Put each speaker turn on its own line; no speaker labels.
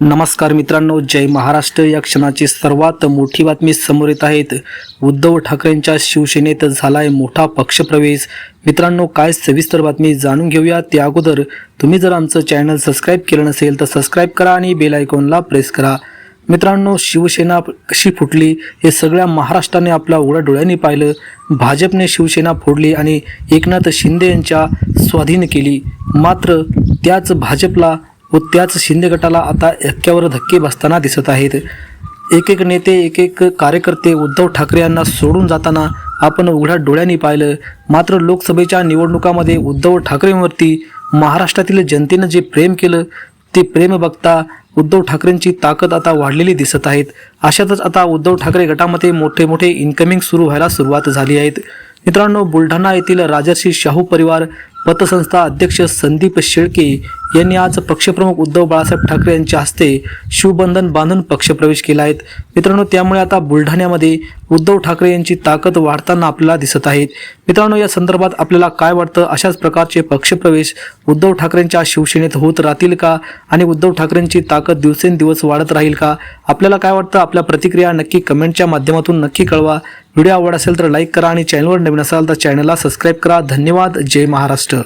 नमस्कार मित्रांनो जय महाराष्ट्र. या क्षणाची सर्वात मोठी बातमी समोर येत आहेत. उद्धव ठाकरेंच्या शिवसेनेत झालाय मोठा पक्षप्रवेश. मित्रांनो काय सविस्तर बातमी जाणून घेऊया. त्या अगोदर तुम्ही जर आमचं चॅनल सबस्क्राईब केलं नसेल तर सबस्क्राईब करा आणि बेल आयकॉनला प्रेस करा. मित्रांनो शिवसेना कशी फुटली हे सगळ्या महाराष्ट्राने आपल्या उघड्या डोळ्यांनी पाहिलं. भाजपने शिवसेना फोडली आणि एकनाथ शिंदे यांच्या स्वाधीन केली. मात्र त्याच भाजपला व त्याच शिंदे गटाला आता धक्क्यावर धक्के बसताना दिसत आहेत. एक एक नेते एक एक कार्यकर्ते उद्धव ठाकरे यांना सोडून जाताना आपण उघड्या डोळ्यांनी पाहिलं. मात्र लोकसभेच्या निवडणुकामध्ये उद्धव ठाकरेंवरती महाराष्ट्रातील जनतेनं जे प्रेम केलं ते प्रेम बघता उद्धव ठाकरेंची ताकद आता वाढलेली दिसत आहेत. अशातच आता उद्धव ठाकरे गटामध्ये मोठे मोठे इन्कमिंग सुरू व्हायला सुरुवात झाली आहेत. मित्रांनो बुलढाणा येथील राजर्षी शाहू परिवार पतसंस्था अध्यक्ष संदीप शेळके यांनी आज पक्षप्रमुख उद्धव बाळासाहेब ठाकरे यांच्या हस्ते शिवबंधन बांधून पक्षप्रवेश केला आहेत मित्रांनो त्यामुळे आता बुलढाण्यामध्ये उद्धव ठाकरे यांची ताकद वाढताना आपल्याला दिसत आहेत मित्रांनो या संदर्भात आपल्याला काय वाटतं? अशाच प्रकारचे पक्षप्रवेश उद्धव ठाकरेंच्या शिवसेनेत होत राहतील का? आणि उद्धव ठाकरेंची ताकद दिवसेंदिवस वाढत राहील का? आपल्याला काय वाटतं? आपल्या प्रतिक्रिया नक्की कमेंटच्या माध्यमातून नक्की कळवा. व्हिडिओ आवड असेल तर लाईक करा आणि चॅनलवर नवीन असाल तर चॅनलला सबस्क्राईब करा. धन्यवाद. जय महाराष्ट्र.